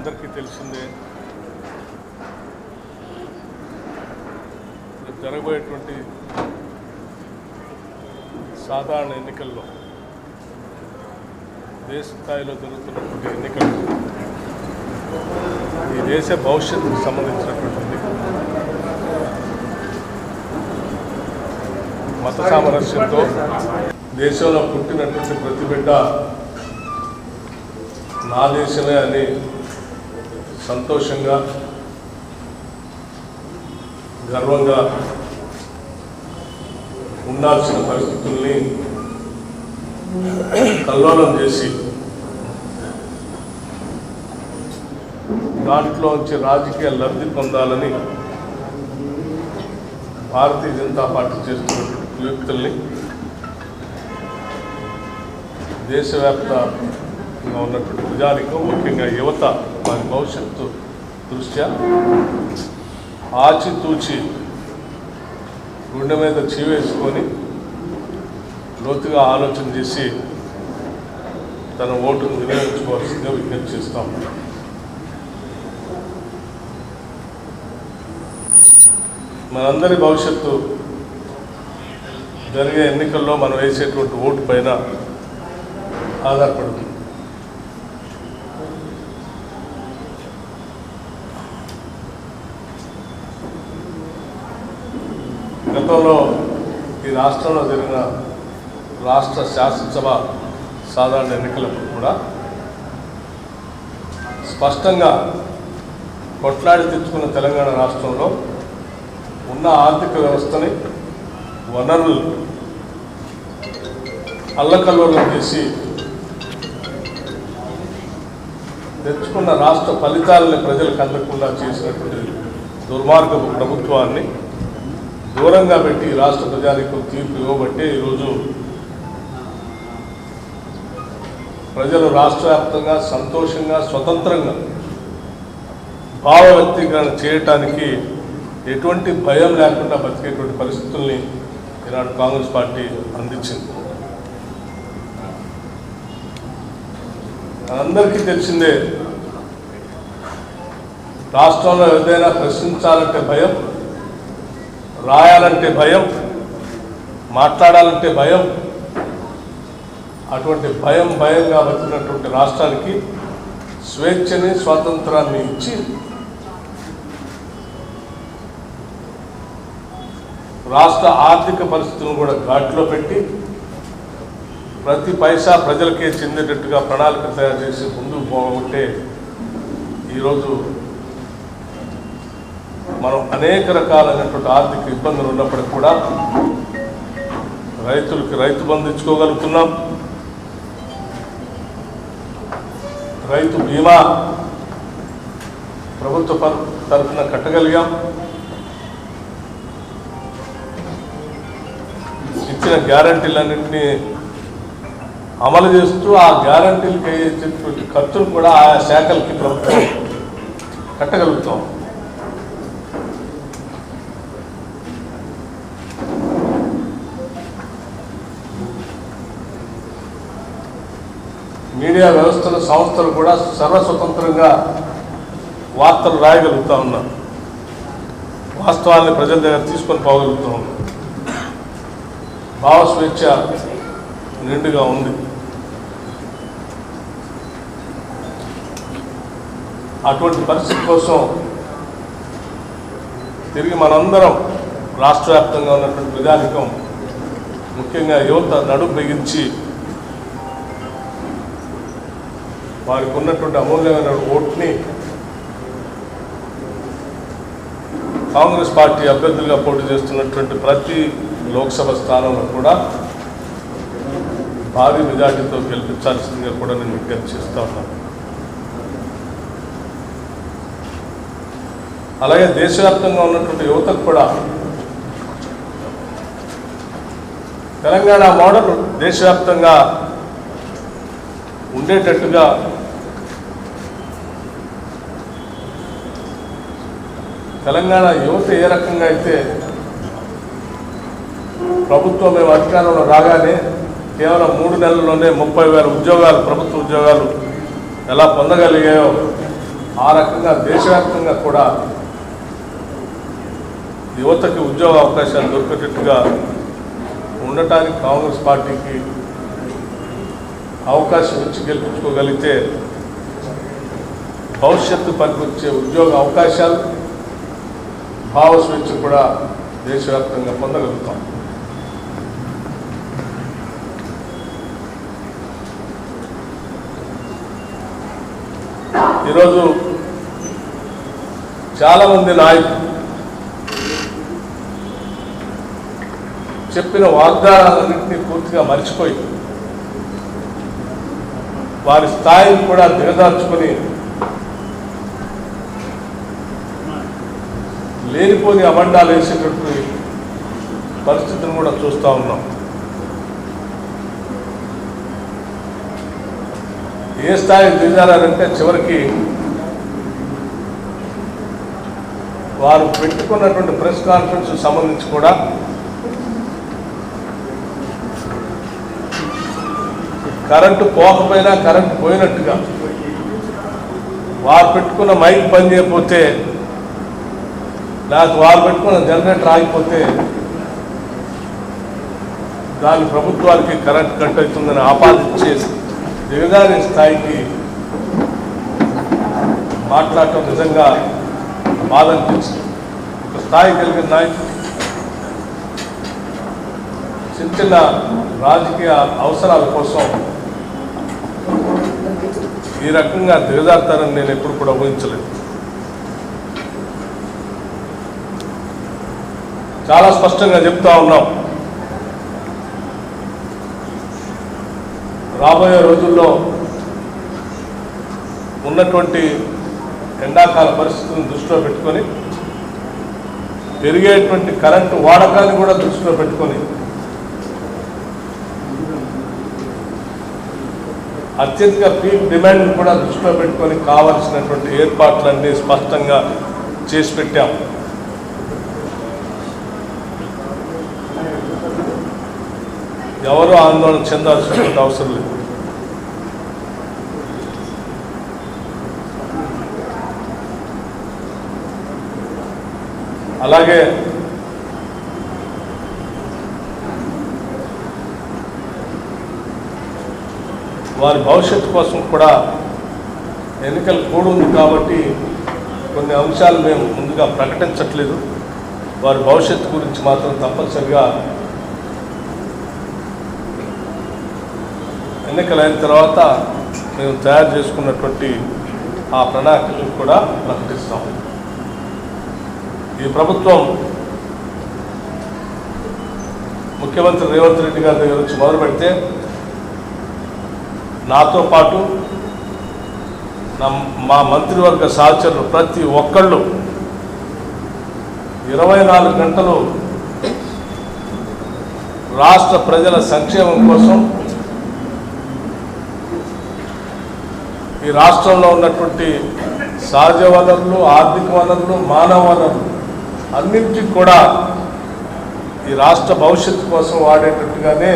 అందరికీ తెలిసిందే. జరగబోయేటువంటి సాధారణ ఎన్నికల్లో దేశ స్థాయిలో జరుగుతున్నటువంటి ఎన్నికలు ఈ దేశ భవిష్యత్తుకు సంబంధించినటువంటి మత సామరస్యంతో దేశంలో పుట్టినటువంటి ప్రతి బిడ్డ నా దేశమే అని సంతోషంగా గర్వంగా ఉండాల్సిన పరిస్థితుల్ని కల్లోలం చేసి దాంట్లోంచి రాజకీయ లబ్ధి పొందాలని భారతీయ జనతా పార్టీ చేస్తున్నటువంటి కుయుక్తుల్ని దేశవ్యాప్తంగా ఉన్నటువంటి ప్రజానికం ముఖ్యంగా యువత వారి భవిష్యత్తు దృష్ట్యా ఆచితూచి గుండె మీద చీవేసుకొని లోతుగా ఆలోచన చేసి తన ఓటును వినియోగించుకోవాల్సిందిగా విజ్ఞప్తి చేస్తాం. మనందరి భవిష్యత్తు జరిగే ఎన్నికల్లో మనం వేసేటువంటి ఓటు పైన ఆధారపడుతుంది. గతంలో ఈ రాష్ట్రంలో జరిగిన రాష్ట్ర శాసనసభ సాధారణ ఎన్నికలప్పుడు కూడా స్పష్టంగా కొట్లాడి తెచ్చుకున్న తెలంగాణ రాష్ట్రంలో ఉన్న ఆర్థిక వ్యవస్థని వనరులు అల్లకల్లోలం చేసి తెచ్చుకున్న రాష్ట్ర ఫలితాలని ప్రజలకు అందకుండా చేసినటువంటి దుర్మార్గపు ప్రభుత్వాన్ని దూరంగా పెట్టి రాష్ట్ర ప్రజలకు తీర్పు ఇవ్వబట్టే ఈరోజు ప్రజలు రాష్ట్ర వ్యాప్తంగా సంతోషంగా స్వతంత్రంగా భావ వ్యక్తీకరణ చేయటానికి ఎటువంటి భయం లేకుండా బతికేటువంటి పరిస్థితుల్ని ఈనాడు కాంగ్రెస్ పార్టీ అందించింది. అందరికీ తెలిసిందే రాష్ట్రంలో ఏదైనా ప్రశ్నించాలంటే భయం రాయాలంటే భయం మాట్లాడాలంటే భయం. అటువంటి భయం భయంగా బతికినటువంటి రాష్ట్రానికి స్వేచ్ఛని స్వాతంత్రాన్ని ఇచ్చి రాష్ట్ర ఆర్థిక పరిస్థితులను కూడా ఘాట్లో పెట్టి ప్రతి పైసా ప్రజలకే చెందేటట్టుగా ప్రణాళిక తయారు చేసి ముందుకు పోగొట్టే ఈరోజు మనం అనేక రకాలైనటువంటి ఆర్థిక ఇబ్బందులు ఉన్నప్పటికీ కూడా రైతులకి రైతు బంధించుకోగలుగుతున్నాం రైతు బీమా ప్రభుత్వ తరఫున కట్టగలిగాం. ఇచ్చిన గ్యారంటీలన్నింటినీ అమలు చేస్తూ ఆ గ్యారంటీలకి అయ్యేటటువంటి ఖర్చులు కూడా ఆయా శాఖలకి ప్రభుత్వం కట్టగలుగుతాం. మీడియా వ్యవస్థలు సంస్థలు కూడా సర్వస్వతంత్రంగా వార్తలు రాయగలుగుతూ ఉన్నారు. వాస్తవాన్ని ప్రజల దగ్గర తీసుకొని పోగలుగుతూ ఉన్నారు. భావ స్వేచ్ఛ నిండుగా ఉంది. అటువంటి పరిస్థితి కోసం తిరిగి మనందరం రాష్ట్ర వ్యాప్తంగా ఉన్నటువంటి ప్రజానికం ముఖ్యంగా యువత నడుము బిగించి వారికి ఉన్నటువంటి అమూల్యమైన ఓట్ని కాంగ్రెస్ పార్టీ అభ్యర్థులుగా పోటీ చేస్తున్నటువంటి ప్రతి లోక్సభ స్థానంలో కూడా భారీ మెజార్టీతో గెలిపించాల్సిందిగా కూడా నేను విజ్ఞప్తి చేస్తా ఉన్నాను. అలాగే దేశవ్యాప్తంగా ఉన్నటువంటి యువతకు కూడా తెలంగాణ మోడల్ దేశవ్యాప్తంగా ఉండేటట్టుగా తెలంగాణ యువత ఏ రకంగా అయితే ప్రభుత్వం మేము అధికారంలో రాగానే కేవలం మూడు నెలల్లోనే ముప్పై వేల ఉద్యోగాలు ప్రభుత్వ ఉద్యోగాలు ఎలా పొందగలిగాయో ఆ రకంగా దేశవ్యాప్తంగా కూడా యువతకి ఉద్యోగ అవకాశాలు దొరికేటట్టుగా ఉండటానికి కాంగ్రెస్ పార్టీకి అవకాశం ఇచ్చి గెలిపించుకోగలిగితే భవిష్యత్తు పనికొచ్చే ఉద్యోగ అవకాశాలు భావ స్వేచ్ఛ కూడా దేశవ్యాప్తంగా పొందగలుగుతాం. ఈరోజు చాలామంది నాయకులు చెప్పిన వాగ్దానాలన్నింటినీ పూర్తిగా మర్చిపోయి వారి స్థాయిని కూడా దిగదార్చుకొని లేనిపోని అబండాలు వేసేటటువంటి పరిస్థితిని కూడా చూస్తూ ఉన్నాం. ఏ స్థాయికి దిగారంటే చివరికి వారు పెట్టుకున్నటువంటి ప్రెస్ కాన్ఫరెన్స్ సంబంధించి కూడా కరెంటు పోకపోయినా కరెంటు పోయినట్టుగా వారు పెట్టుకున్న మైక్ పని దానికి వారు పెట్టుకున్న జనరేటర్ ఆగిపోతే దాని ప్రభుత్వానికి కరెంట్ కట్ అవుతుందని ఆపాదించే దిగజారి స్థాయికి మాట్లాడటం నిజంగా బాధ అనిపించింది ఒక స్థాయి కలిగిన నాయకుడు చిన్న చిన్న రాజకీయ అవసరాల కోసం ఈ రకంగా దిగజారుతారని నేను ఎప్పుడు కూడా ఊహించలేదు. చాలా స్పష్టంగా చెప్తా ఉన్నాం. రాబోయే రోజుల్లో ఉన్నటువంటి ఎండాకాల పరిస్థితులను దృష్టిలో పెట్టుకొని పెరిగేటువంటి కరెంటు వాడకాన్ని కూడా దృష్టిలో పెట్టుకొని అత్యధిక పీక్ డిమాండ్ కూడా దృష్టిలో పెట్టుకొని కావలసినటువంటి ఏర్పాట్లన్నీ స్పష్టంగా చేసి పెట్టాము ఎవరు ఆందోళన చెందాల్సినటువంటి అవసరం లేదు. అలాగే వారి భవిష్యత్తు కోసం కూడా ఎన్నికలు కూడుంది కాబట్టి కొన్ని అంశాలు మేము ముందుగా ప్రకటించట్లేదు. వారి భవిష్యత్తు గురించి మాత్రం తప్పనిసరిగా ఎన్నికలైన తర్వాత మేము తయారు చేసుకున్నటువంటి ఆ ప్రణాళికలు కూడా ప్రకటిస్తాం. ఈ ప్రభుత్వం ముఖ్యమంత్రి రేవంత్ రెడ్డి గారి దగ్గర నుంచి మొదలు పెడితే నాతో పాటు మా మంత్రివర్గ సహచరులు ప్రతి ఒక్కళ్ళు ఇరవై నాలుగు గంటలు రాష్ట్ర ప్రజల సంక్షేమం కోసం ఈ రాష్ట్రంలో ఉన్నటువంటి సహజ వనరులు ఆర్థిక వనరులు మానవ వనరులు అన్నింటికి కూడా ఈ రాష్ట్ర భవిష్యత్తు కోసం వాడేటట్టుగానే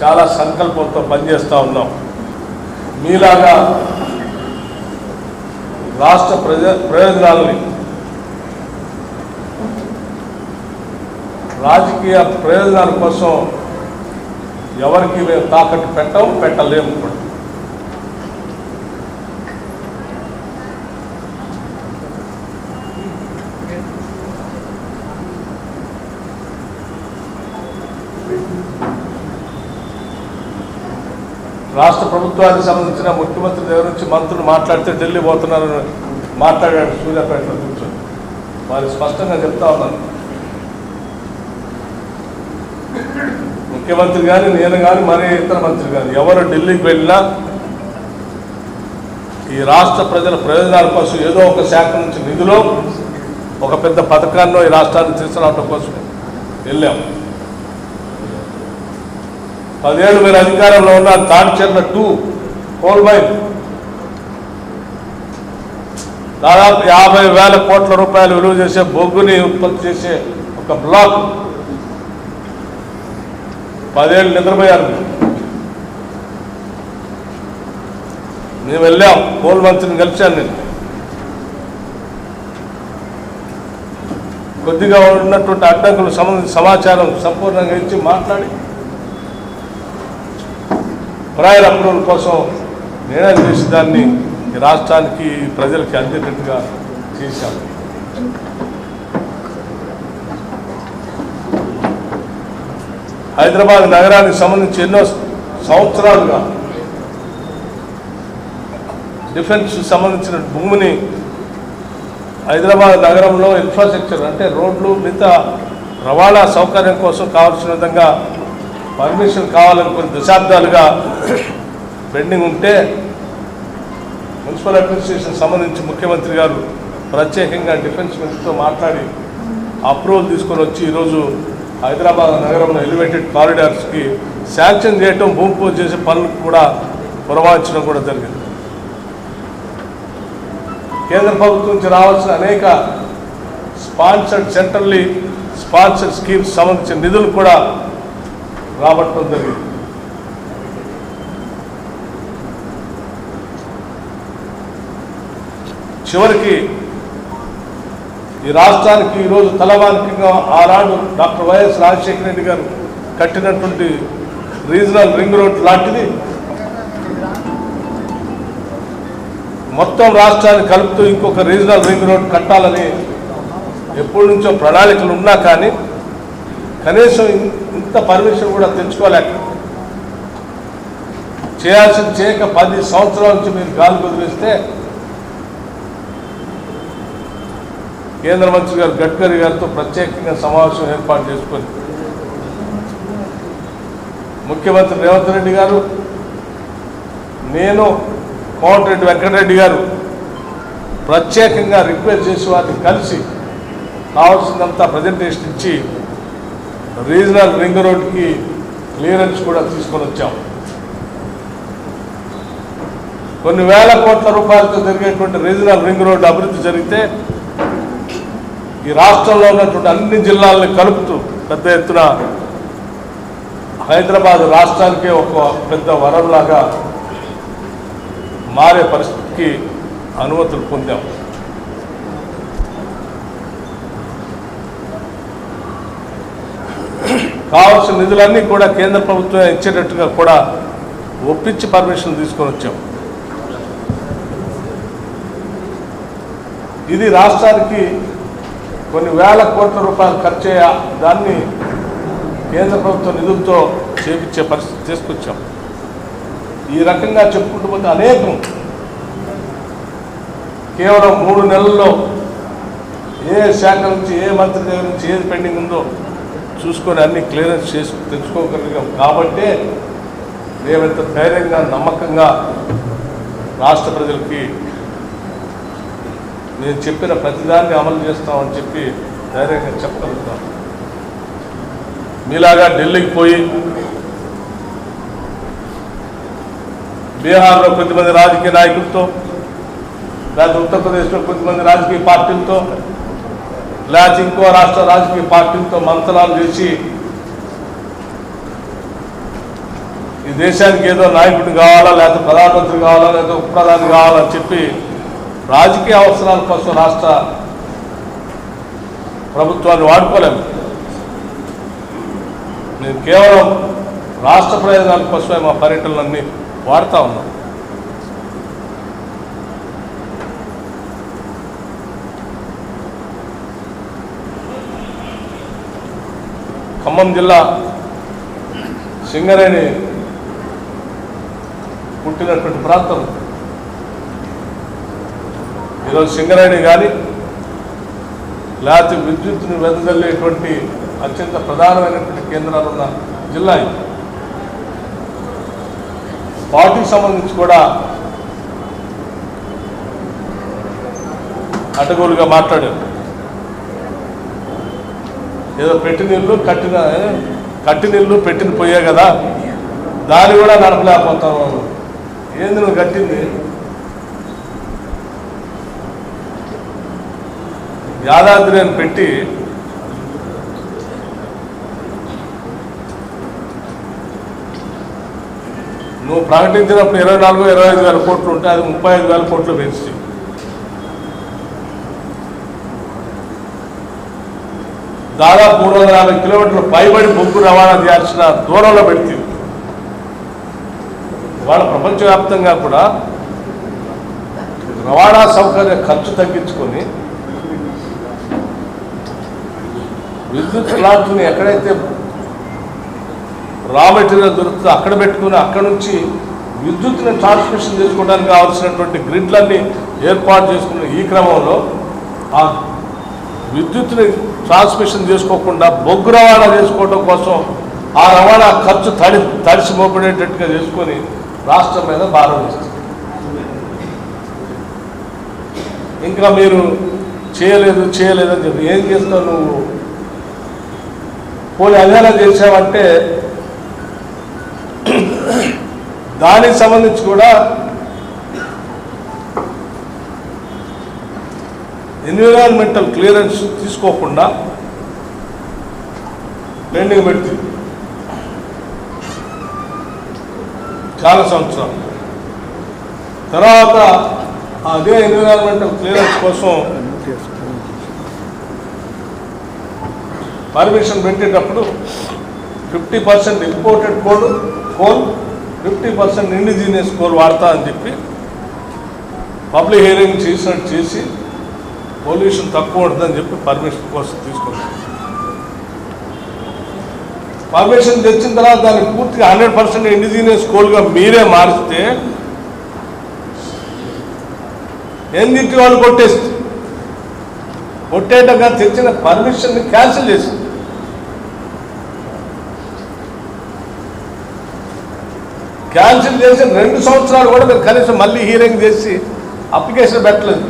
చాలా సంకల్పంతో పనిచేస్తూ ఉన్నాం. మీలాగా రాష్ట్ర ప్రజ ప్రయోజనాలని రాజకీయ ప్రయోజనాల కోసం ఎవరికి తాకట్టు పెట్టం పెట్టలేము కూడా రాష్ట్ర ప్రభుత్వానికి సంబంధించిన ముఖ్యమంత్రి దగ్గర నుంచి మంత్రులు మాట్లాడితే ఢిల్లీ పోతున్నారని మాట్లాడాడు సూర్యాపేటలో కూర్చొని. వారు స్పష్టంగా చెప్తా ఉన్నాను ముఖ్యమంత్రి కానీ నేను కానీ మరే ఇతర మంత్రి కానీ ఎవరు ఢిల్లీకి వెళ్ళినా ఈ రాష్ట్ర ప్రజల ప్రయోజనాల కోసం ఏదో ఒక శాఖ నుంచి నిధులు ఒక పెద్ద పథకాన్ని ఈ రాష్ట్రాన్ని తీసుకురావడం కోసం వెళ్ళాం. పదేళ్ళు మీరు అధికారంలో ఉన్న తాడ్చెర్ల టూ కోల్ మైన్ దాదాపు యాభై వేల కోట్ల రూపాయలు విలువ చేసే బొగ్గుని ఉత్పత్తి చేసే ఒక బ్లాక్ పదేళ్ళు నిద్రపోయారు. మేము వెళ్ళాం. పోల్ మంత్రిని కలిశాను నేను. కొద్దిగా ఉన్నటువంటి అడ్డంకులు సంబంధించిన సమాచారం సంపూర్ణంగా ఇచ్చి మాట్లాడి ప్రయర్ అప్రూవల్ కోసం నిర్ణయం చేసి దాన్ని రాష్ట్రానికి ప్రజలకి అందేటట్టుగా చేశాం హైదరాబాద్ నగరానికి సంబంధించి ఎన్నో సంవత్సరాలుగా డిఫెన్స్ సంబంధించిన భూమిని హైదరాబాద్ నగరంలో ఇన్ఫ్రాస్ట్రక్చర్ అంటే రోడ్లు మిగతా రవాణా సౌకర్యం కోసం కావాల్సిన విధంగా పర్మిషన్ కావాలని కొన్ని దశాబ్దాలుగా పెండింగ్ ఉంటే మున్సిపల్ అడ్మినిస్ట్రేషన్ సంబంధించి ముఖ్యమంత్రి గారు ప్రత్యేకంగా డిఫెన్స్ మినిస్టర్తో మాట్లాడి అప్రూవల్ తీసుకొని వచ్చి ఈరోజు హైదరాబాద్ నగరంలో ఎలివేటెడ్ కారిడార్స్కి శాంక్షన్ చేయటం భూమి పూజ చేసే పనులకు కూడా పురమాయించడం కూడా జరిగింది. కేంద్ర ప్రభుత్వం నుంచి రావాల్సిన అనేక స్పాన్సర్డ్ సెంట్రల్లీ స్పాన్సర్డ్ స్కీమ్స్ సంబంధించిన నిధులు కూడా రాబట్టడం జరిగింది. చివరికి ఈ రాష్ట్రానికి ఈరోజు తలవానికంగా ఆనాడు డాక్టర్ వైఎస్ రాజశేఖర రెడ్డి గారు కట్టినటువంటి రీజనల్ రింగ్ రోడ్ లాంటిది మొత్తం రాష్ట్రాన్ని కలుపుతూ ఇంకొక రీజనల్ రింగ్ రోడ్ కట్టాలని ఎప్పటి నుంచో ప్రణాళికలు ఉన్నా కానీ కనీసం ఇంత పర్మిషన్ కూడా తెచ్చుకోలేక చేయాల్సింది చేయక పది సంవత్సరాల నుంచి మీరు గాలి కుదిరిస్తే కేంద్ర మంత్రి గారు గడ్కరీ గారితో ప్రత్యేకంగా సమావేశం ఏర్పాటు చేసుకొని ముఖ్యమంత్రి రేవంత్ రెడ్డి గారు నేను కోమటిరెడ్డి వెంకటరెడ్డి గారు ప్రత్యేకంగా రిక్వెస్ట్ చేసి వారిని కలిసి కావాల్సినంత ప్రజెంటేషన్ ఇచ్చి రీజనల్ రింగ్ రోడ్కి క్లియరెన్స్ కూడా తీసుకొని వచ్చాం. కొన్ని వేల కోట్ల రూపాయలతో జరిగేటువంటి రీజనల్ రింగ్ రోడ్డు అభివృద్ధి జరిగితే ఈ రాష్ట్రంలో ఉన్నటువంటి అన్ని జిల్లాలను కలుపుతూ పెద్ద ఎత్తున హైదరాబాద్ రాష్ట్రానికే ఒక పెద్ద వరంలాగా మారే పరిస్థితికి అనుమతులు పొందాం. కావాల్సిన నిధులన్నీ కూడా కేంద్ర ప్రభుత్వం ఇచ్చేటట్టుగా కూడా ఒప్పించి పర్మిషన్ తీసుకొని వచ్చాం. ఇది రాష్ట్రానికి కొన్ని వేల కోట్ల రూపాయలు ఖర్చు దాన్ని కేంద్ర ప్రభుత్వ నిధులతో చేపించే పరిస్థితి తీసుకొచ్చాం. ఈ రకంగా చెప్పుకుంటూ పోతే అనేకం. కేవలం మూడు నెలల్లో ఏ శాఖ నుంచి ఏ మంత్రి దగ్గర నుంచి ఏది పెండింగ్ ఉందో చూసుకొని అన్ని క్లియరెన్స్ చేసి తెచ్చుకోగలిగాం. కాబట్టి మేమెంత ధైర్యంగా నమ్మకంగా రాష్ట్ర ప్రజలకి నేను చెప్పిన ప్రతిదాన్ని అమలు చేస్తామని చెప్పి ధైర్యంగా చెప్పగలుగుతాం మీలాగా ఢిల్లీకి పోయి బీహార్లో కొద్దిమంది రాజకీయ నాయకులతో లేదా ఉత్తరప్రదేశ్లో కొద్దిమంది రాజకీయ పార్టీలతో లేకపోతే ఇంకో రాష్ట్ర రాజకీయ పార్టీలతో మంతనాలు చేసి ఈ దేశానికి ఏదో నాయకుడు కావాలా లేకపోతే ప్రధానమంత్రి కావాలా లేకపోతే ఉప ప్రధాని కావాలని చెప్పి రాజకీయ అవసరాల కోసం రాష్ట్ర ప్రభుత్వాన్ని వాడుకోలేము. మేము కేవలం రాష్ట్ర ప్రయోజనాల కోసమే మా పర్యటనలన్నీ వాడుతూ ఉన్నాం. ఖమ్మం జిల్లా సింగరేణి పుట్టినటువంటి ప్రాంతం. ఈరోజు సింగరేణి కానీ లేకపోతే విద్యుత్ను వెదజల్లేటువంటి అత్యంత ప్రధానమైనటువంటి కేంద్రాలు ఉన్న జిల్లా ఇది. పార్టీకి సంబంధించి కూడా అటగోలుగా మాట్లాడారు. ఏదో పెట్టిన ఇల్లు కట్టిన కట్టిన ఇల్లు పెట్టిన పోయే కదా. దాన్ని కూడా నడపలేకపోతాం. ఏంది నువ్వు కట్టింది? యాదాద్రి అని పెట్టి నువ్వు ప్రకటించినప్పుడు ఇరవై నాలుగు ఇరవై ఐదు వేల కోట్లు ఉంటే అది ముప్పై ఐదు వేల కోట్లు పెంచి. దాదాపు మూడు వందల యాభై కిలోమీటర్లు పైబడి బొగ్గు రవాణా చేయాల్సిన దూరంలో పెడితే వాళ్ళ ప్రపంచవ్యాప్తంగా కూడా రవాణా సౌకర్య ఖర్చు తగ్గించుకొని విద్యుత్ ప్లాంట్ని ఎక్కడైతే రా మెటీరియల్ దొరుకుతుందో అక్కడ పెట్టుకుని అక్కడ నుంచి విద్యుత్ని ట్రాన్స్మిషన్ చేసుకోవడానికి కావాల్సినటువంటి గ్రిడ్లన్నీ ఏర్పాటు చేసుకున్న ఈ క్రమంలో ఆ విద్యుత్ని ట్రాన్స్మిషన్ చేసుకోకుండా బొగ్గు రవాణా చేసుకోవడం కోసం ఆ రవాణా ఖర్చు తడి తడిసి మోపడేటట్టుగా చేసుకొని రాష్ట్రం మీద భారం వేస్తుంది. ఇంకా మీరు చేయలేదు చేయలేదు అని చెప్పి ఏం చేస్తావు నువ్వు? పోనీ అదేలా చేసామంటే దానికి సంబంధించి కూడా ఎన్విరాన్మెంటల్ క్లియరెన్స్ తీసుకోకుండా పెండింగ్ పెడుతుంది చాలా సంవత్సరాలు. తర్వాత అదే ఎన్విరాన్మెంటల్ క్లియరెన్స్ కోసం పర్మిషన్ పెట్టేటప్పుడు fifty percent imported coal coal fifty percent indigenous coal వాడతా అని చెప్పి పబ్లిక్ హియరింగ్ చేసినట్టు చేసి పొల్యూషన్ తక్కువ ఉంటుందని చెప్పి పర్మిషన్ కోసం తీసుకున్నాం పర్మిషన్ తెచ్చిన తర్వాత దాన్ని పూర్తిగా హండ్రెడ్ పర్సెంట్ ఇండిజినియస్ కోల్గా మీరే మారిస్తే ఎన్నింటి వాళ్ళు కొట్టేస్తే కొట్టేటగా తెచ్చిన పర్మిషన్ని క్యాన్సిల్ చేసి క్యాన్సిల్ చేసి రెండు సంవత్సరాలు కూడా మీరు కనీసం మళ్ళీ హీరింగ్ చేసి అప్లికేషన్ పెట్టలేదు.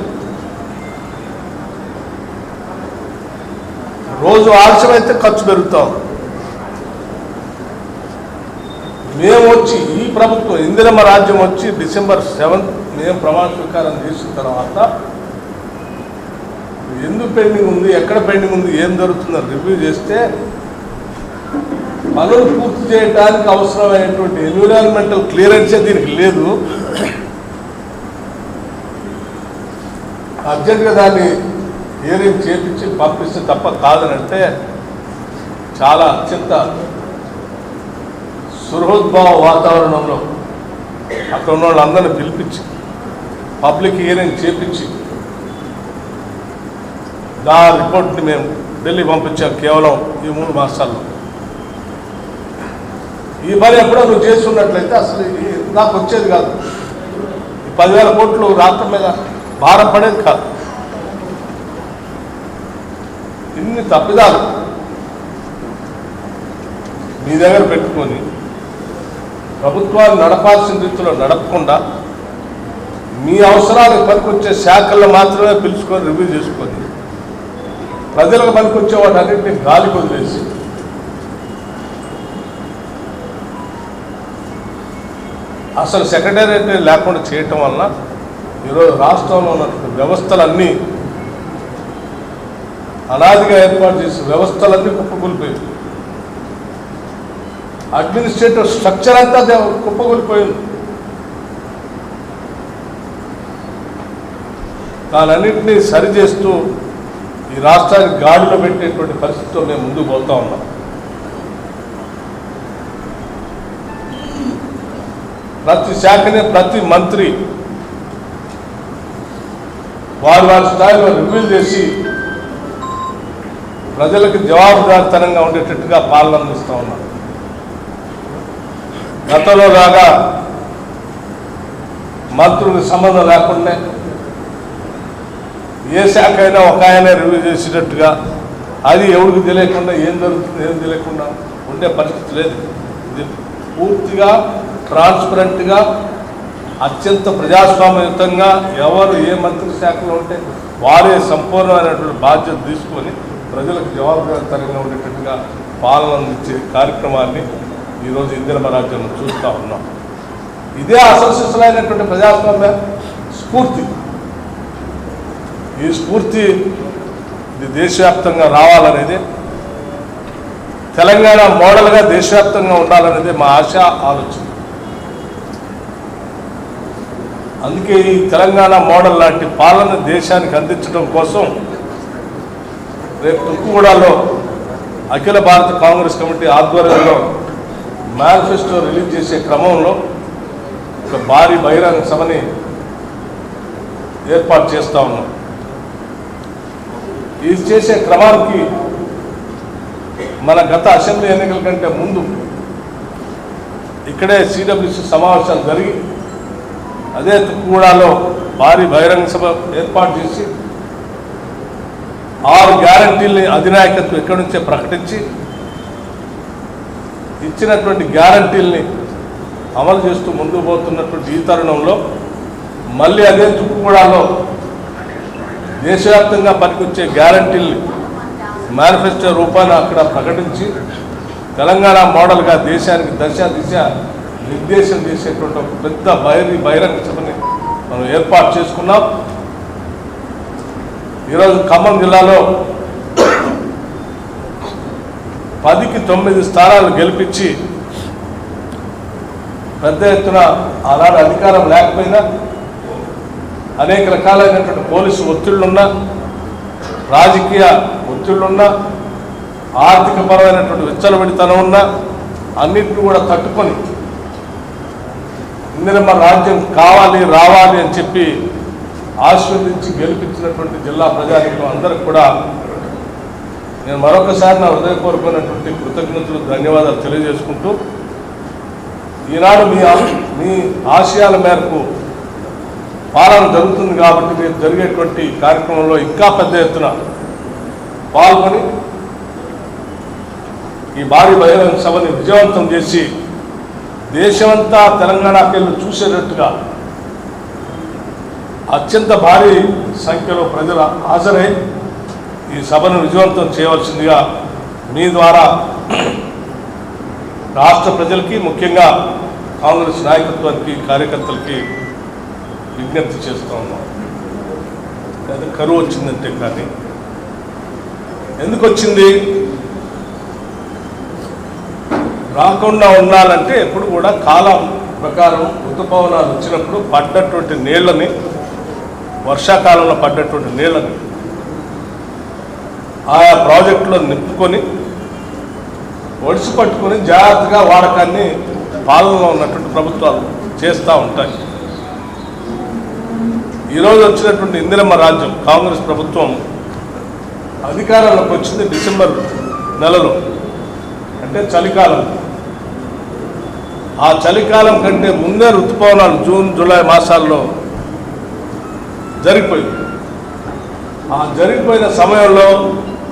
రోజు ఆలస్యమైతే ఖర్చు పెరుగుతాం మేము వచ్చి ఈ ప్రభుత్వం ఇందిరమ్మ రాజ్యం వచ్చి డిసెంబర్ సెవెంత్ మేము ప్రమాణ స్వీకారం చేసిన తర్వాత ఎందుకు పెండింగ్ ఉంది ఎక్కడ పెండింగ్ ఉంది ఏం జరుగుతుందో రివ్యూ చేస్తే పనులు పూర్తి చేయడానికి అవసరమైనటువంటి ఎన్విరాన్మెంటల్ క్లియరెన్సే దీనికి లేదు. అర్జెంట్గా దాన్ని హియరింగ్ చేపించి పంపిస్తే తప్ప కాదనంటే చాలా అత్యంత సుహృద్భావ వాతావరణంలో అక్కడ ఉన్న వాళ్ళందరినీ పిలిపించి పబ్లిక్ హియరింగ్ చేపించి దా రిపోర్ట్ని మేము ఢిల్లీ పంపించాం కేవలం ఈ మూడు మాసాల్లో. ఈ పని ఎప్పుడో నువ్వు చేస్తున్నట్లయితే అసలు ఈ నాకు వచ్చేది కాదు. ఈ పదివేల కోట్లు రాష్ట్రం మీద భారం పడేది కాదు. ఇన్ని తప్పిదాలు మీ దగ్గర పెట్టుకొని ప్రభుత్వాన్ని నడపాల్సిన రీతిలో నడపకుండా మీ అవసరాలకు పనికొచ్చే శాఖల్లో మాత్రమే పిలుచుకొని రివ్యూ చేసుకొని ప్రజలకు పనికొచ్చే వాటన్నింటినీ గాలి వదిలేసి అసలు సెక్రటేరియట్ లేకుండా చేయటం వలన ఈరోజు రాష్ట్రంలో ఉన్నటువంటి వ్యవస్థలన్నీ అనాదిగా ఏర్పాటు చేసిన వ్యవస్థలన్నీ కుప్పకూలిపోయింది. అడ్మినిస్ట్రేటివ్ స్ట్రక్చర్ అంతా కుప్పకూలిపోయింది. దానన్నింటినీ సరిచేస్తూ ఈ రాష్ట్రానికి గాడిలో పెట్టేటువంటి పరిస్థితితో మేము ముందుకు పోతా ఉన్నాం. ప్రతి శాఖనే ప్రతి మంత్రి వారి వారి స్థాయిలో రివ్యూ చేసి ప్రజలకు జవాబుదారితనంగా ఉండేటట్టుగా పాలన అందిస్తూ ఉన్నారు. గతంలో లాగా మంత్రులకు సంబంధం లేకుండా ఏ శాఖ అయినా ఒక ఆయన రివ్యూ చేసేటట్టుగా అది ఎవరికి తెలియకుండా ఏం జరుగుతుంది ఏం తెలియకుండా ఉండే పరిస్థితి లేదు. ఇది పూర్తిగా ట్రాన్స్పరెంట్గా అత్యంత ప్రజాస్వామ్యయుతంగా ఎవరు ఏ మంత్రి శాఖలో ఉంటే వారే సంపూర్ణమైనటువంటి బాధ్యత తీసుకొని ప్రజలకు జవాబుదారితనంగా ఉండేటట్టుగా పాలన అందించే కార్యక్రమాన్ని ఈరోజు ఇందిరమ రాజ్యంలో చూస్తూ ఉన్నాం. ఇదే అసలు ప్రజాస్వామ్య స్ఫూర్తి. ఈ స్ఫూర్తి ఇది దేశవ్యాప్తంగా రావాలనేది తెలంగాణ మోడల్గా దేశవ్యాప్తంగా ఉండాలనేది మా ఆశ ఆలోచన. అందుకే ఈ తెలంగాణ మోడల్ లాంటి పాలన దేశానికి అందించడం కోసం రేపు తుక్కుగూడలో అఖిల భారత కాంగ్రెస్ కమిటీ ఆధ్వర్యంలో మేనిఫెస్టో రిలీజ్ చేసే క్రమంలో ఒక భారీ బహిరంగ సభని ఏర్పాటు చేస్తా ఉన్నాం. ఇది చేసే క్రమానికి మన గత అసెంబ్లీ ఎన్నికల కంటే ముందు ఇక్కడే సిడబ్ల్యూసి సమావేశాలు జరిగి అదే తుక్కుగూడలో భారీ బహిరంగ సభ ఏర్పాటు చేసి ఆరు గ్యారంటీల్ని అధినాయకత్వం ఎక్కడి నుంచే ప్రకటించి ఇచ్చినటువంటి గ్యారంటీల్ని అమలు చేస్తూ ముందుకు పోతున్నటువంటి ఈ తరుణంలో మళ్ళీ అదే తుక్కుగూడలో దేశవ్యాప్తంగా పనికొచ్చే గ్యారంటీల్ని మేనిఫెస్టో రూపాన్ని అక్కడ ప్రకటించి తెలంగాణ మోడల్గా దేశానికి దశ దిశ నిర్దేశం చేసేటువంటి ఒక పెద్ద బహిరీ బహిరంగ సభని మనం ఏర్పాటు చేసుకున్నాం. ఈరోజు ఖమ్మం జిల్లాలో పదికి తొమ్మిది స్థానాలు గెలిపించి పెద్ద ఎత్తున ఆనాడు అధికారం లేకపోయినా అనేక రకాలైనటువంటి పోలీసు ఒత్తిళ్ళున్నా రాజకీయ ఒత్తిళ్ళున్నా ఆర్థికపరమైనటువంటి విచ్చలవిడితనం ఉన్నా అన్నింటినీ కూడా తట్టుకొని ఇందిరమ్మ రాజ్యం కావాలి రావాలి అని చెప్పి ఆశీర్వదించి గెలిపించినటువంటి జిల్లా ప్రజానికం అందరికి కూడా నేను మరొకసారి నా హృదయపూర్వకమైనటువంటి కృతజ్ఞతలు ధన్యవాదాలు తెలియజేసుకుంటూ ఈనాడు మీ మీ ఆశయాల మేరకు పాలన జరుగుతుంది కాబట్టి మీరు జరిగేటువంటి కార్యక్రమంలో ఇంకా పెద్ద ఎత్తున పాల్గొని ఈ భారీ బహిరంగ సభని విజయవంతం చేసి దేశమంతా తెలంగాణకి వెళ్ళి చూసేటట్టుగా అత్యంత భారీ సంఖ్యలో ప్రజలు హాజరై ఈ సభను విజయవంతం చేయవలసిందిగా మీ ద్వారా రాష్ట్ర ప్రజలకి ముఖ్యంగా కాంగ్రెస్ నాయకత్వానికి కార్యకర్తలకి విజ్ఞప్తి చేస్తూ ఉన్నాం. లేదా కరువు వచ్చిందంటే కానీ ఎందుకు వచ్చింది? రాకుండా ఉండాలంటే ఎప్పుడు కూడా కాలం ప్రకారం ఋతుపవనాలు వచ్చినప్పుడు పడ్డటువంటి నీళ్ళని వర్షాకాలంలో పడ్డటువంటి నీళ్ళని ఆయా ప్రాజెక్టులో నింపుకొని ఒడిసి పట్టుకొని జాగ్రత్తగా వాడకాన్ని పాలనలో ఉన్నటువంటి ప్రభుత్వాలు చేస్తూ ఉంటాయి. ఈరోజు వచ్చినటువంటి ఇందిరమ్మ రాజ్యం కాంగ్రెస్ ప్రభుత్వం అధికారంలోకి వచ్చింది డిసెంబర్ నెలలో. అంటే చలికాలం. ఆ చలికాలం కంటే ముందే ఋతుపవనాలు జూన్ జూలై మాసాల్లో జరిగిపోయింది. ఆ జరిగిపోయిన సమయంలో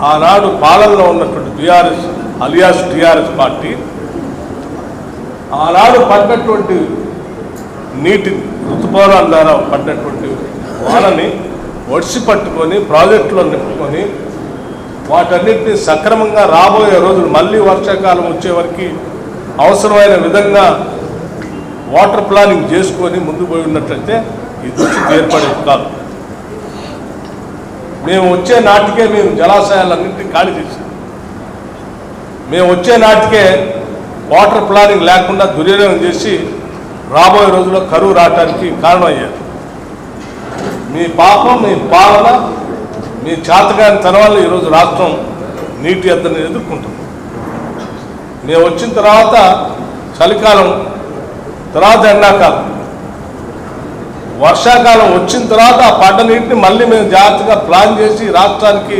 ఆనాడు పాలనలో ఉన్నటువంటి టీఆర్ఎస్ అలియాస్ టీఆర్ఎస్ పార్టీ ఆనాడు పడినటువంటి నీటి ఋతుపవనాల ద్వారా పడినటువంటి వానని ఒడిసి పట్టుకొని ప్రాజెక్టులో నింపుకొని వాటన్నిటిని సక్రమంగా రాబోయే రోజులు మళ్ళీ వర్షాకాలం వచ్చే వరకు అవసరమైన విధంగా వాటర్ ప్లానింగ్ చేసుకొని ముందు పోయి ఉన్నట్లయితే ఈ దుస్థితి ఏర్పడేది కాదు. మేము వచ్చే నాటికే మేము జలాశయాలన్నింటినీ ఖాళీ చేసాం మేము వచ్చే నాటికే వాటర్ ప్లానింగ్ లేకుండా దుర్వినియోగం చేసి రాబోయే రోజుల్లో కరువు రావడానికి కారణమయ్యారు. మీ పాపం మీ పాలన మీ చేతకాని తన వల్ల ఈరోజు రాష్ట్రం నీటి ఎద్దరిని ఎదుర్కొంటుంది. నేను వచ్చిన తర్వాత చలికాలం తర్వాత ఎండాకాలం. వర్షాకాలం వచ్చిన తర్వాత ఆ పడ్డ నీటిని మళ్ళీ మేము జాగ్రత్తగా ప్లాన్ చేసి రాష్ట్రానికి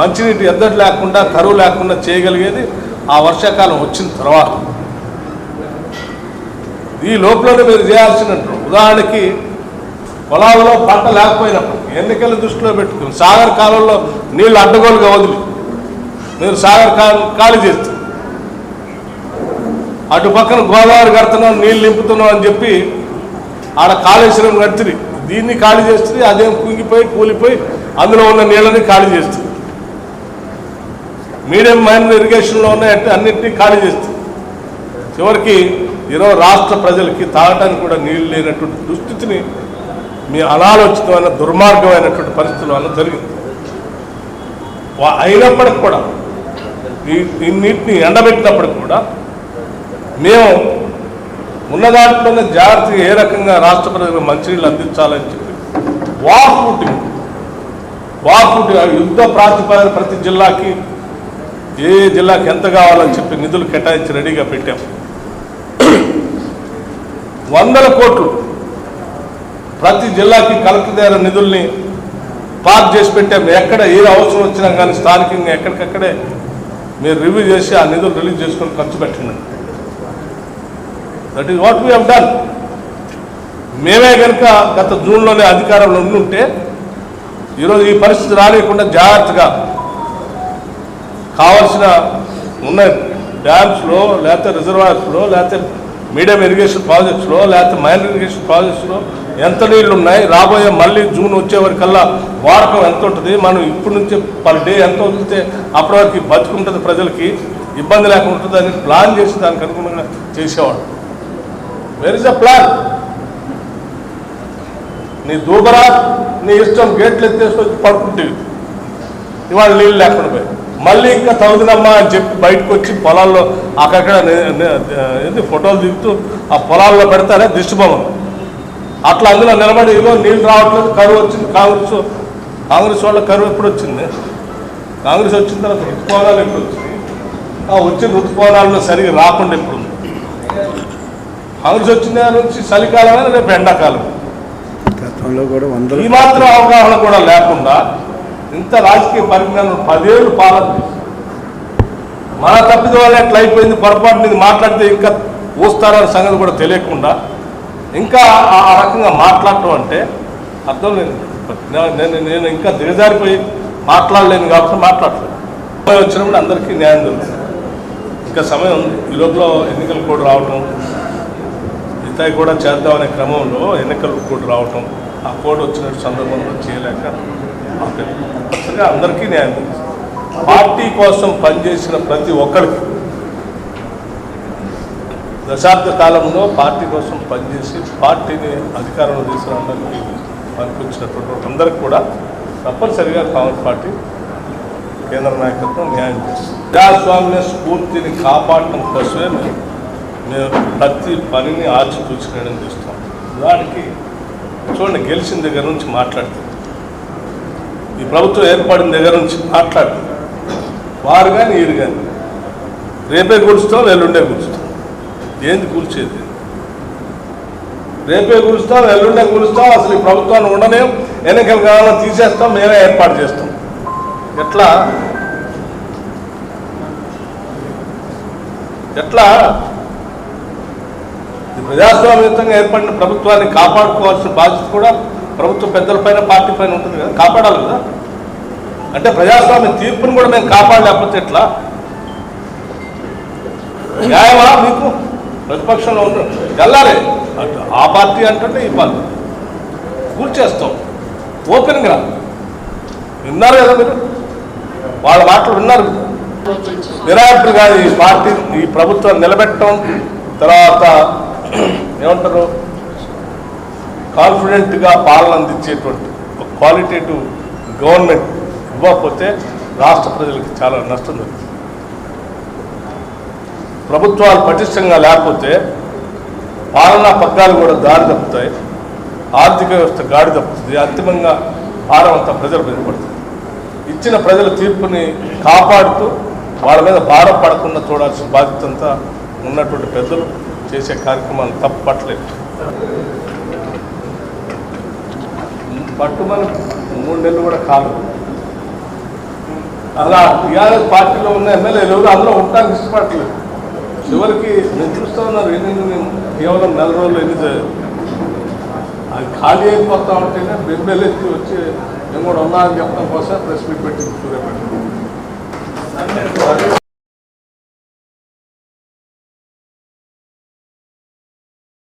మంచినీటి ఎద్దటి లేకుండా కరువు లేకుండా చేయగలిగేది ఆ వర్షాకాలం వచ్చిన తర్వాత. ఈ లోపలనే మీరు చేయాల్సినట్టు ఉదాహరణకి పొలాలలో పంట లేకపోయినప్పుడు ఎన్నికల దృష్టిలో పెట్టుకుని సాగర్ కాలంలో నీళ్ళు అడ్డగోలుగా వదిలి మీరు సాగర్ కాలు ఖాళీ చేస్తారు అటు పక్కన గోదావరి కడుతున్నాం నీళ్ళు నింపుతున్నాం అని చెప్పి ఆడ కాళేశ్వరం కడుతుంది దీన్ని ఖాళీ చేస్తుంది అదేం కుంగిపోయి కూలిపోయి అందులో ఉన్న నీళ్ళని ఖాళీ చేస్తుంది. మీడియం మైనర్ ఇరిగేషన్లో ఉన్న అన్నింటినీ ఖాళీ చేస్తుంది. చివరికి ఈరోజు రాష్ట్ర ప్రజలకి తాగటానికి కూడా నీళ్ళు లేనటువంటి దుస్థితిని మీ అనాలోచితమైన దుర్మార్గమైనటువంటి పరిస్థితుల వల్ల జరిగింది. అయినప్పటికి కూడా ఈ ఈ నీటిని ఎండబెట్టినప్పటికి కూడా మేము ఉన్న దాంట్లోనే జాగ్రత్తగా ఏ రకంగా రాష్ట్ర ప్రజలకు మంచినీళ్ళు అందించాలని చెప్పి వార్ ఫుటింగ్ వార్ యుద్ధ ప్రాతిపదికన ప్రతి జిల్లాకి ఏ ఏ జిల్లాకి ఎంత కావాలని చెప్పి నిధులు కేటాయించి రెడీగా పెట్టాం. వందల కోట్లు ప్రతి జిల్లాకి కలెక్టర్ దగ్గర నిధుల్ని పార్క్ చేసి పెట్టాం. ఎక్కడ ఏ అవసరం వచ్చినా కానీ స్థానికంగా ఎక్కడికక్కడే మీరు రివ్యూ చేసి ఆ నిధులు రిలీజ్ చేసుకొని ఖర్చు పెట్టండి. That is what we have done మేమే కనుక గత జూన్లోనే అధికారంలో ఉండుంటే ఈరోజు ఈ పరిస్థితి రాలేకుండా జాగ్రత్తగా కావలసిన ఉన్న డ్యామ్స్లో లేకపోతే రిజర్వాయర్స్లో లేకపోతే మీడియం ఇరిగేషన్ ప్రాజెక్ట్స్లో లేకపోతే మైనర్ ఇరిగేషన్ ప్రాజెక్ట్స్లో ఎంత నీళ్ళు ఉన్నాయి రాబోయే మళ్ళీ జూన్ వచ్చే వరకల్లా వాడకం ఎంత ఉంటుంది మనం ఇప్పటి నుంచే పర్ డే ఎంత వదిలితే అప్పటి వరకు బతుకుంటుంది ప్రజలకి ఇబ్బంది లేకుండా ఉంటుంది అని ప్లాన్ చేసి దానికి అనుగుణంగా చేసేవాడు వెర్ ఇస్ అ ప్లాన్ నీ దూబరా నీ ఇష్టం గేట్లు ఎత్తేసుకొచ్చి పడుకుంటేవి. ఇవాళ నీళ్ళు లేకుండా పోయి మళ్ళీ ఇంకా తగుదనమ్మా అని చెప్పి బయటకు వచ్చి పొలాల్లో అక్కడక్కడ నే- ఏంది ఫోటోలు దిగుతూ ఆ పొలాల్లో పెడతారే దిష్టిబొమ్మ. అట్లా అందులో నిలబడి ఇగో నీళ్ళు రావట్లేదు కరువు వచ్చింది కాంగ్రెస్ కాంగ్రెస్ వాళ్ళ కరువు ఎప్పుడు వచ్చింది? కాంగ్రెస్ వచ్చిన తర్వాత ఋతుపవనాలు ఎప్పుడు వచ్చింది ఆ వచ్చిన ఋతుపవనాల్లో సరిగా రాకుండా ఎప్పుడు కాంగ్రెస్ వచ్చిన నుంచి చలికాలమే రేపు ఎండాకాలం గతంలో కూడా వందల ఈ మాత్రం అవగాహన కూడా లేకుండా ఇంత రాజకీయ పరిజ్ఞానం పదేళ్ళు పాలన. మన తప్పిద వల్ల ఎట్లా అయిపోయింది పొరపాటు మీద మాట్లాడితే ఇంకా ఊస్తారనే సంగతి కూడా తెలియకుండా ఇంకా ఆ రకంగా మాట్లాడటం అంటే అర్థం లేదు నేను- నేను ఇంకా దిగజారిపోయి మాట్లాడలేను కాబట్టి మాట్లాడలేదు. వచ్చినప్పుడు అందరికీ న్యాయం జరుగుతుంది ఇంకా సమయం ఈ లోపల ఎన్నికలు కూడా రావటం మిగతాయి కూడా చేద్దామనే క్రమంలో ఎన్నికలు కోర్టు రావటం ఆ కోడ్ వచ్చిన సందర్భంలో చేయలేక అందరికీ న్యాయం. పార్టీ కోసం పనిచేసిన ప్రతి ఒక్కరికి దశాబ్ద కాలంలో పార్టీ కోసం పనిచేసి పార్టీని అధికారంలో తీసుకురావడానికి పనిపించినటువంటి అందరికి కూడా తప్పనిసరిగా కాంగ్రెస్ పార్టీ కేంద్ర నాయకత్వం న్యాయం చేస్తుంది. ప్రజాస్వామ్య స్ఫూర్తిని కాపాడటం కోసమే మేము మేము ప్రతి పనిని ఆచితూచి నిర్ణయం చేస్తాం దానికి చూడండి గెలిచిన దగ్గర నుంచి మాట్లాడుతుంది. ఈ ప్రభుత్వం ఏర్పడిన దగ్గర నుంచి మాట్లాడుతుంది. వారు కానీ వీరు కానీ రేపే కూర్చుతాం ఎల్లుండే కూర్చుతాం ఏంది కూర్చేది రేపే కూర్చుతాం ఎల్లుండే కూర్చుతాం అసలు ఈ ప్రభుత్వాన్ని ఉండనే ఎన్నికలు కావాలని తీసేస్తాం మేమే ఏర్పాటు చేస్తాం. ఎట్లా? ఎట్లా? ప్రజాస్వామ్యతంగా ఏర్పడిన ప్రభుత్వాన్ని కాపాడుకోవాల్సిన బాధ్యత కూడా ప్రభుత్వ పెద్దలపైన పార్టీ పైన ఉంటుంది కదా. కాపాడాలి కదా. అంటే ప్రజాస్వామ్య తీర్పును కూడా మేము కాపాడలేకపోతే ఎట్లా? న్యాయమా మీకు? ప్రతిపక్షంలో ఉన్న వెళ్ళాలి ఆ పార్టీ అంటే ఈ పార్టీ. కూర్చేస్తాం ఓపెన్గా విన్నారు కదా మీరు? వాళ్ళ మాటలు విన్నారు నిరాయుడుగా ఈ పార్టీ ఈ ప్రభుత్వం నిలబెట్టడం తర్వాత ఏమంటారు? కాన్ఫిడెంట్గా పాలన అందించేటువంటి ఒక క్వాలిటేటివ్ గవర్నమెంట్ ఇవ్వకపోతే రాష్ట్ర ప్రజలకు చాలా నష్టం జరుగుతుంది. ప్రభుత్వాలు పటిష్టంగా లేకపోతే పాలనా పగ్గాలు కూడా దారి తప్పుతాయి ఆర్థిక వ్యవస్థ గాడి తప్పుతుంది అంతిమంగా భారం అంతా ప్రజల మీద పడుతుంది. ఇచ్చిన ప్రజల తీర్పుని కాపాడుతూ వాళ్ళ మీద భారం పడకుండా చూడాల్సిన బాధ్యత అంతా ఉన్నటువంటి పెద్దలు. చేసే కార్యక్రమాలు తప్పట్లేదు. పట్టలేదు పట్టుమని మూడు నెలలు కూడా కాదు. అలా టీఆర్ఎస్ పార్టీలో ఉన్న ఎమ్మెల్యేలు ఎవరు అందులో ఉండడానికి ఇష్టపడట్లేదు. చివరికి నేను చూస్తూ ఉన్నారు ఎన్ని మేము కేవలం నెల రోజులు ఎన్ని అది ఖాళీ అయిపోతా ఉంటేనే బెంబెలెత్తి వచ్చి మేము కూడా ఉన్నామని చెప్పడం కోసం ప్రెస్ మీట్ పెట్టి సూర్యపేట.